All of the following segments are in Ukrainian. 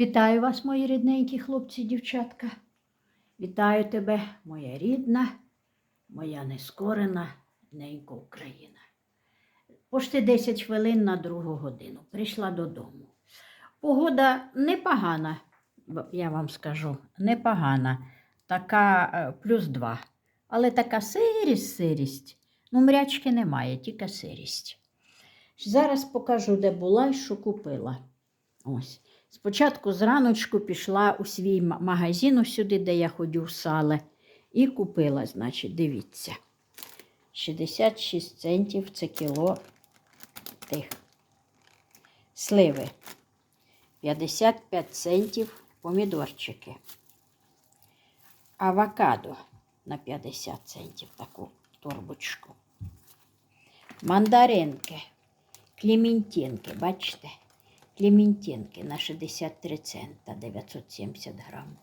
Вітаю вас, мої рідненькі хлопці дівчатка. Вітаю тебе, моя рідна, моя нескорена ненька Україна. Пошти 10 хвилин на другу годину. Прийшла додому. Погода непогана, я вам скажу, непогана. Така е, плюс два. Але така сирість, сирість. Ну, мрячки немає, тільки сирість. Зараз покажу, де була і що купила. Ось. Спочатку зраночку пішла у свій магазин сюди, де я ходю в сале, і купила, значить, дивіться. 66 центів це кіло тих сливи. 55 центів помідорчики. Авокадо на 50 центів таку торбочку. Мандаринки, клементинки, бачите? Клементинки на 63 цента 970 грам.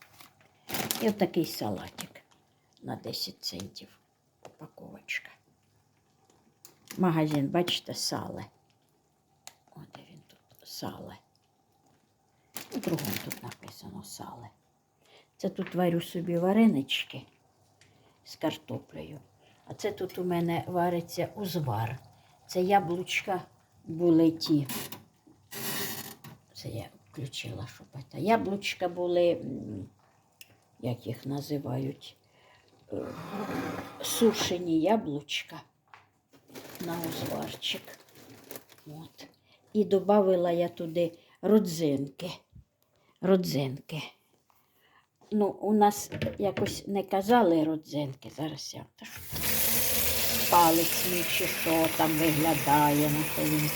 І отакий салатик на 10 центів упаковочка. Магазин, бачите, сале. О, де він тут сале. У другому тут написано сале. Це тут варю собі варенички з картоплею. А це тут у мене вариться узвар. Це яблучка були ті. Це я включила, це. Яблучка були, як їх називають, е, сушені яблучка на узварчик. От. І додавила я туди родзинки. Родзинки. Ну, у нас якось не казали родзинки. Зараз я палець мій чи що там виглядає, на то він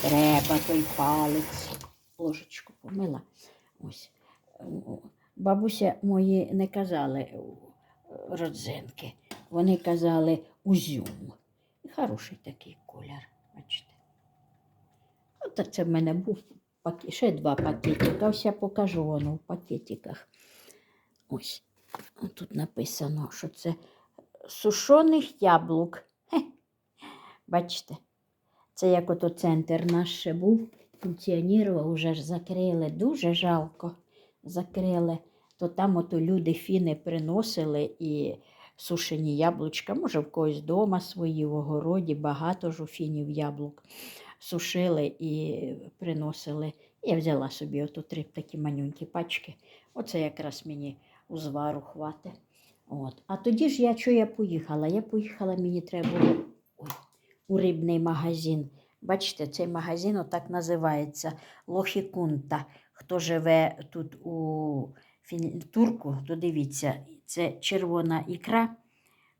треба той палець. Ложечку помила. Ось. Бабуся мої не казали е, родзинки. Вони казали узюм. Хороший такий колір, бачите. От це в мене був ще два пакетика. Ось я покажу воно в пакетиках. Ось. Тут написано, що це сушених яблук. Хе. Бачите? Це як ото центр наш ще був, функціонував, уже ж закрили. Дуже жалко закрили. То там ото люди фіни приносили і сушені яблучка. Може, в когось вдома свої в огороді, багато ж у фінів яблук сушили і приносили. Я взяла собі ото три такі манюнькі пачки. Оце якраз мені узвару хватить. От. А тоді ж я що я поїхала? Я поїхала, мені треба було ой, у рибний магазин. Бачите, цей магазин отак називається Лохікунта. Хто живе тут у Турку, то дивіться, це червона ікра.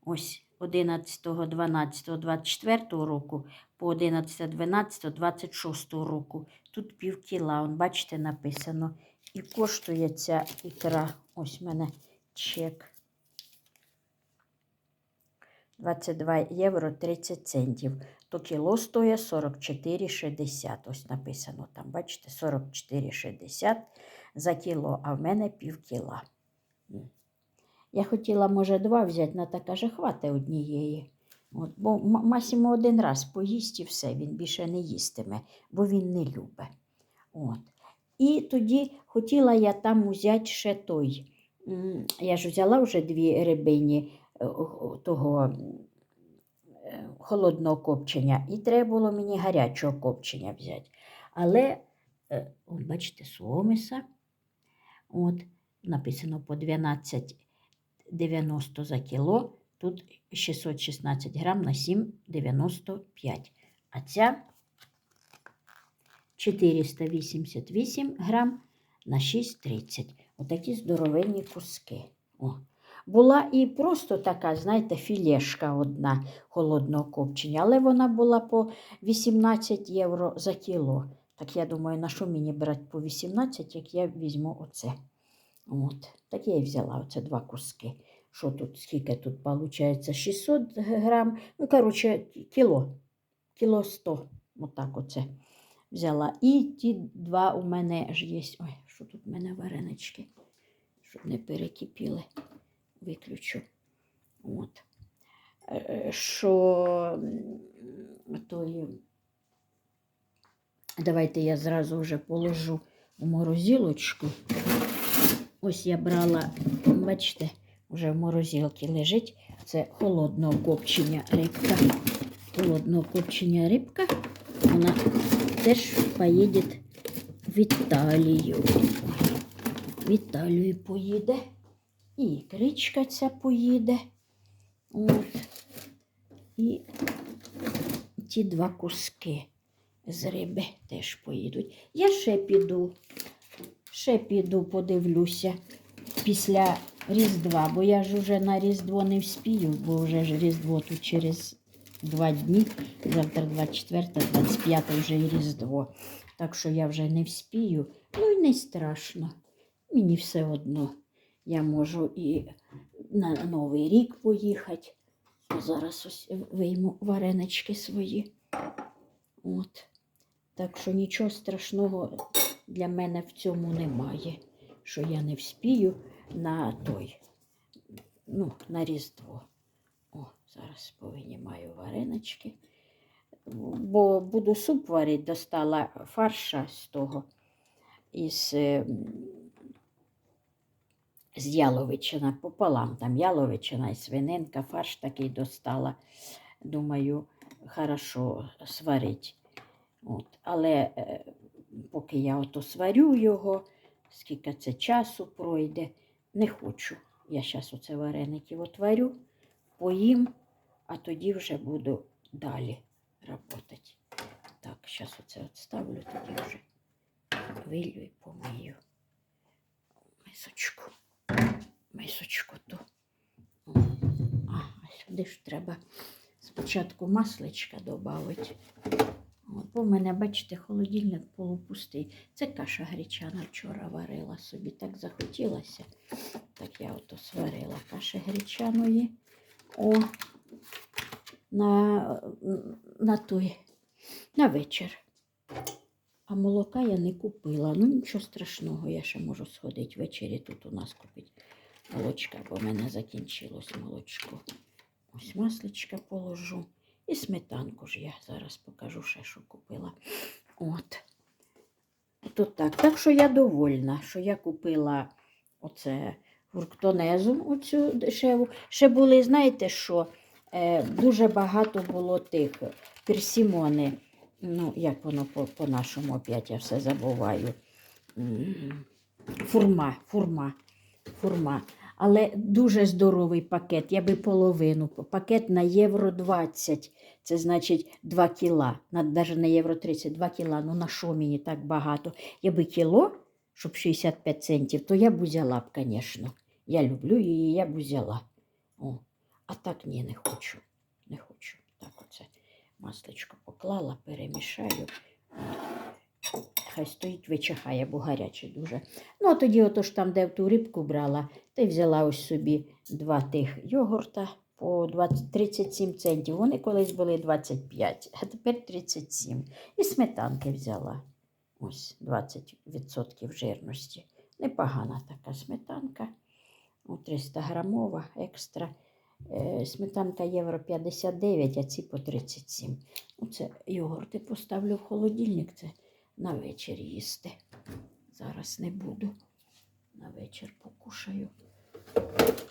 Ось 11, 12, 24 року по 11, 12, 26 року. Тут пів кіла, он, бачите, написано. І коштує ця ікра. Ось в мене чек. 22 євро 30 центів. То кіло стоїть 44,60. Ось написано там, бачите, 44,60 за кіло, а в мене пів кіла. Я хотіла, може, два взяти, на та каже, хватить однієї. От, бо Масімо один раз поїсть і все, він більше не їстиме, бо він не любить. От. І тоді хотіла я там взяти ще той. Я ж взяла вже дві рибині е, того холодного копчення, і треба було мені гарячого копчення взяти. Але, е, от бачите, сомиса. От, написано по 12,90 за кіло. Тут 616 грам на 7,95. А ця 488 грам на 6,30. Отакі здоровенні куски. О. Була і просто така, знаєте, філешка одна холодного копчення, але вона була по 18 євро за кіло. Так я думаю, на що мені брати по 18, як я візьму оце. От. Так я і взяла оце два куски. Що тут, скільки тут виходить? 600 грам. Ну, коротше, кіло. Кіло 100. Отак оце взяла. І ті два у мене ж є. Ой, що тут у мене варенички, щоб не перекипіли. Виключу. От. Е, Що м, той, давайте я зразу вже положу у морозилочку. Ось я брала, бачите, вже в морозилці лежить. Це холодного копчення рибка. Холодного копчення рибка. Вона теж поїде в Італію. В Італію поїде. І кричка ця поїде. От. І ті два куски з риби теж поїдуть. Я ще піду, ще піду, подивлюся після Різдва, бо я ж уже на Різдво не вспію, бо вже ж Різдво тут через два дні. Завтра 24, 25 вже і Різдво. Так що я вже не вспію. Ну і не страшно. Мені все одно. Я можу і на Новий рік поїхати. Зараз ось вийму варенички свої. От. Так що нічого страшного для мене в цьому немає, що я не вспію на той, ну, на Різдво. О, зараз повинімаю варенички. Бо буду суп варити, достала фарша з того, із, е, з яловичина пополам. Там яловичина і свининка, фарш такий достала. Думаю, хорошо сварить. От. Але е, поки я ото сварю його, скільки це часу пройде, не хочу. Я зараз оце вареники отварю, поїм, а тоді вже буду далі працювати. Так, зараз оце відставлю, тоді вже вилью і помию. Мисочку. Мисочку ту. А, сюди ж треба спочатку масличка додати. Бо в мене, бачите, холодильник полупустий. Це каша гречана вчора варила собі. Так захотілося. Так я ото сварила каші гречаної. О, на, на той, на вечір. А молока я не купила. Ну, нічого страшного, я ще можу сходити ввечері тут у нас купити молочка, бо в мене закінчилось молочко. Ось масличка положу. І сметанку ж я зараз покажу ще, що купила. От. Тут так. Так що я довольна, що я купила оце фруктонезу, оцю дешеву. Ще були, знаєте що? Е, дуже багато було тих персімони. Ну, як воно по- по-нашому, опять я все забуваю. Фурма, фурма, фурма. Але дуже здоровий пакет. Я би половину. Пакет на євро 20. Це значить 2 кіла. Навіть на євро 30, 2 кіла. Ну на що мені так багато? Я би кіло, щоб 65 центів, то я б взяла б, звісно. Я люблю її, я б взяла. О. А так ні, не хочу. Не хочу. Так оце масличко поклала, перемішаю. Хай стоїть, вичихає, бо гаряче дуже. Ну, а тоді, ото ж там, де ту рибку брала, й взяла ось собі два тих йогурта по 20, 37 центів. Вони колись були 25, а тепер 37. І сметанки взяла. Ось 20% жирності. Непогана така сметанка. О, 300 грамова екстра. Е, Сметанка євро 59, а ці по 37. Оце йогурти поставлю в холодильник. Це на вечір їсти. Зараз не буду. На вечір покушаю.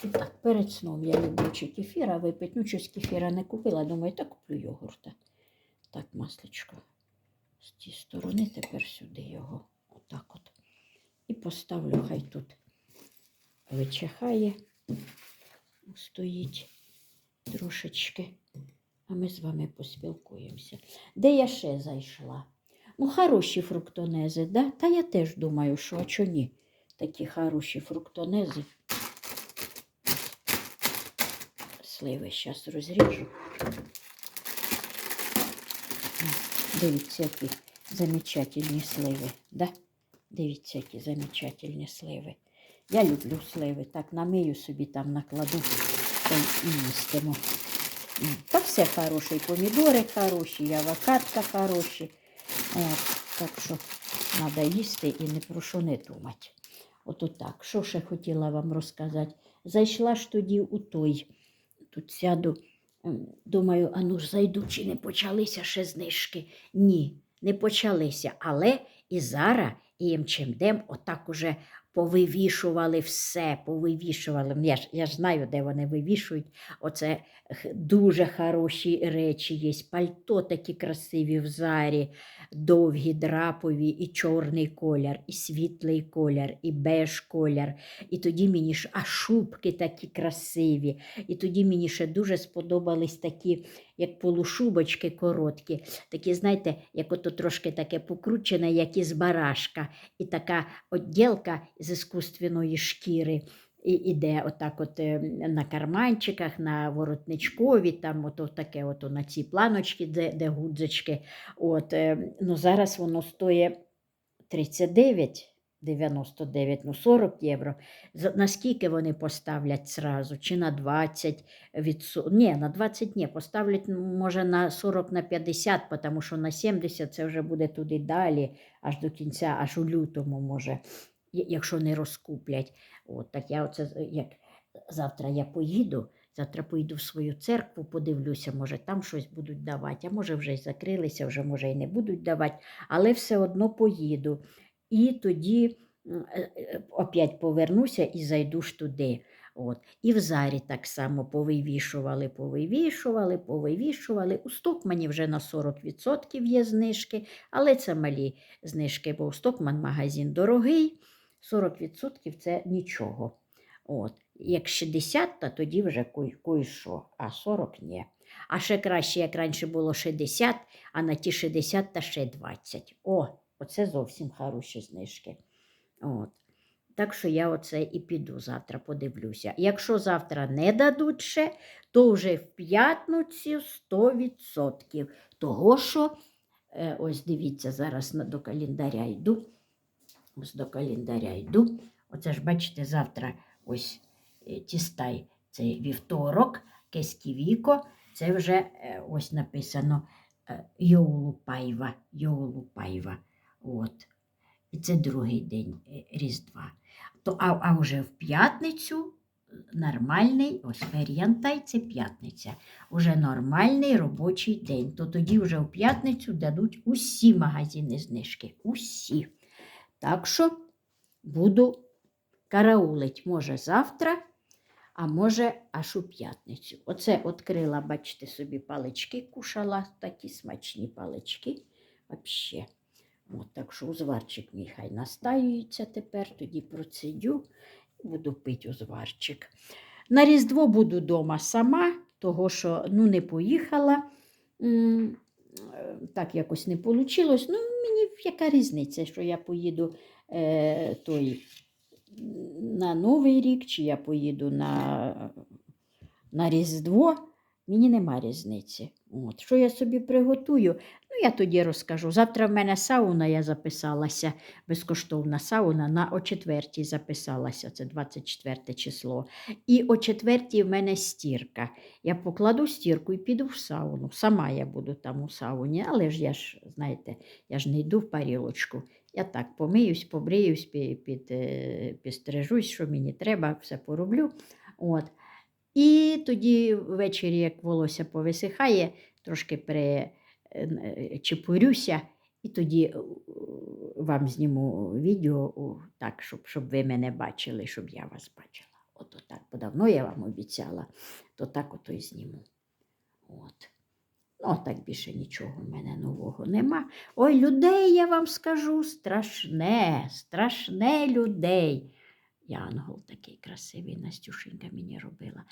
І так, перед сном я люблю чи кефіра випити. Ну, щось кефіра не купила. Думаю, так куплю йогурта. Так, масличко. З тієї сторони тепер сюди його. Отак от. І поставлю, хай тут вичихає. Стоїть трошечки. А ми з вами поспілкуємося. Де я ще зайшла? Ну, хороші фруктонези, да? Та я теж думаю, що а чо ні? Такі хороші фруктонези. Сливи зараз розріжу. Дивіться, які замечательні сливи. Да? Дивіться, які замечательні сливи. Я люблю сливи. Так, намию собі там накладу та й їстимо. Та все хороше. І помідори хороші, і авокадка хороші. От, так що треба їсти і не про що не думати. Ото так. Що ще хотіла вам розказати? Зайшла ж тоді у той. Тут сяду, м, думаю, а ну ж зайду, чи не почалися ще знижки. Ні, не почалися. Але і зараз і МЧМДем отак уже повивішували все, повивішували. Ну, Я ж, я ж знаю, де вони вивішують. Оце дуже хороші речі є. Пальто такі красиві в зарі, довгі, драпові, і чорний колір, і світлий колір, і беж колір. І тоді мені ж, а шубки такі красиві. І тоді мені ще дуже сподобались такі, як полушубочки короткі, такі, знаєте, як ото трошки таке покручене, як із барашка, і така оділка з іскусственної шкіри. І іде отак от е, на карманчиках, на воротничкові, там ото таке ото на ці планочки, де, де гудзички. От, е, ну, зараз воно стоїть 39,99, ну 40 євро. Наскільки вони поставлять зразу? Чи на 20 відсо... Ні, на 20 ні, поставлять може на 40 на 50, тому що на 70 це вже буде туди далі, аж до кінця, аж у лютому може, якщо не розкуплять. От, так я оце як завтра я поїду. Завтра поїду в свою церкву, подивлюся, може там щось будуть давати, а може вже й закрилися, вже може й не будуть давати, але все одно поїду. І тоді е, е, опять повернуся і зайду ж туди. От. І в зарі так само повивішували, повивішували, повивішували. У Стокмані вже на 40% є знижки, але це малі знижки, бо у Стокман магазин дорогий, 40% це нічого. От. Як 60, то тоді вже кой- кой-що, а 40 ні. А ще краще, як раніше було 60, а на ті 60 та ще 20. О, оце зовсім хороші знижки. От. Так що я оце і піду завтра, подивлюся. Якщо завтра не дадуть ще, то вже в п'ятницю 100%. Того, що, е, ось дивіться, зараз до календаря йду. Ось до календаря йду. Оце ж бачите, завтра ось е, тістай, це вівторок, кесківіко, це вже е, ось написано е, Йоулупайва. Йоулупайва. От. І це другий день Різдва. То, а, а вже в п'ятницю нормальний, ось Фер'янтай це п'ятниця. Уже нормальний робочий день. То тоді вже в п'ятницю дадуть усі магазини знижки. Усі. Так що буду караулить, може, завтра, а може, аж у п'ятницю. Оце відкрила, бачите, собі палички кушала, такі смачні палички. Вообще. От, так що узварчик мій хай настаюється тепер, тоді процедю і буду пити узварчик. На Різдво буду вдома сама, того що ну, не поїхала. Е, Так якось не вийшло. Ну, мені яка різниця, що я поїду е, той, на Новий рік, чи я поїду на, на Різдво. Мені нема різниці. От. Що я собі приготую? Ну, я тоді розкажу. Завтра в мене сауна, я записалася, безкоштовна сауна, на о четвертій записалася, це 24 число. І о четвертій в мене стірка. Я покладу стірку і піду в сауну. Сама я буду там у сауні, але ж я ж, знаєте, я ж не йду в парілочку. Я так помиюсь, побриюсь, під, під, е, підстрижусь, що мені треба, все пороблю. От. І тоді ввечері, як волосся повисихає, трошки перечепурюся, і тоді е, вам зніму відео так, щоб, щоб ви мене бачили, щоб я вас бачила. Ото так, бо давно я вам обіцяла, то так ото й зніму. От. Ну, так більше нічого в мене нового нема. Ой, людей я вам скажу, страшне, страшне людей. Янгол такий красивий, Настюшенька мені робила.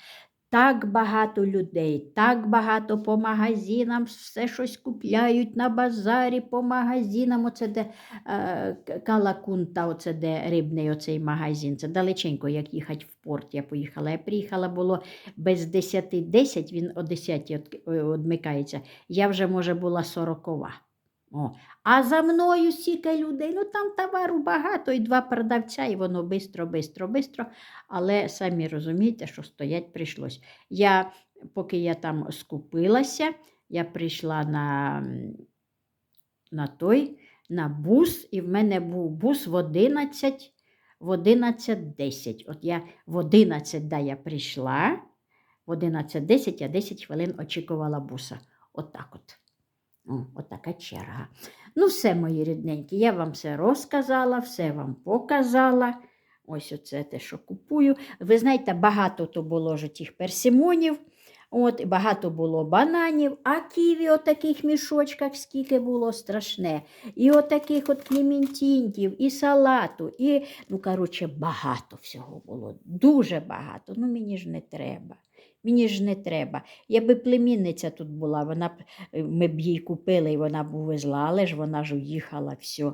Так багато людей, так багато по магазинам, все щось купляють на базарі, по магазинам. Оце де е, Калакунта, оце де рибний оцей магазин. Це далеченько, як їхати в порт. Я поїхала. Я приїхала було без 10, 10, він о 10 відмикається. Я вже, може, була сорокова. О. А за мною стільки людей, ну там товару багато, і два продавця, і воно бистро, бистро, бистро. Але самі розумієте, що стоять прийшлось. Я, поки я там скупилася, я прийшла на, на той, на бус, і в мене був бус в 11, в 11.10. От я в 11, да, я прийшла, в 11.10 я 10 хвилин очікувала буса. От так от. О, отака черга. Ну, все, мої рідненькі, я вам все розказала, все вам показала. Ось оце те, що купую. Ви знаєте, багато то було ж тих персимонів, от, багато було бананів, а ківі отаких мішочках скільки було страшне. І отаких от клементінтів, і салату, і, ну, коротше, багато всього було. Дуже багато. Ну, мені ж не треба. Мені ж не треба. Якби племінниця тут була, вона б, е, ми б їй купили, і вона б увезла, але ж вона ж уїхала, все.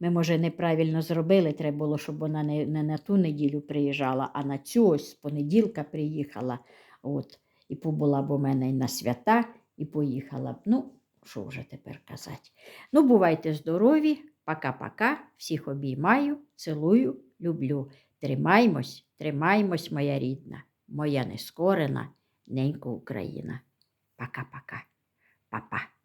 Ми, може, неправильно зробили, треба було, щоб вона не, не на ту неділю приїжджала, а на цю ось з понеділка приїхала. От. І побула б у мене і на свята, і поїхала б. Ну, що вже тепер казати. Ну, бувайте здорові, пока-пока. Всіх обіймаю, цілую, люблю. Тримаймось, тримаймось, моя рідна, моя нескорена ненька Україна. Пока-пока. Па-па.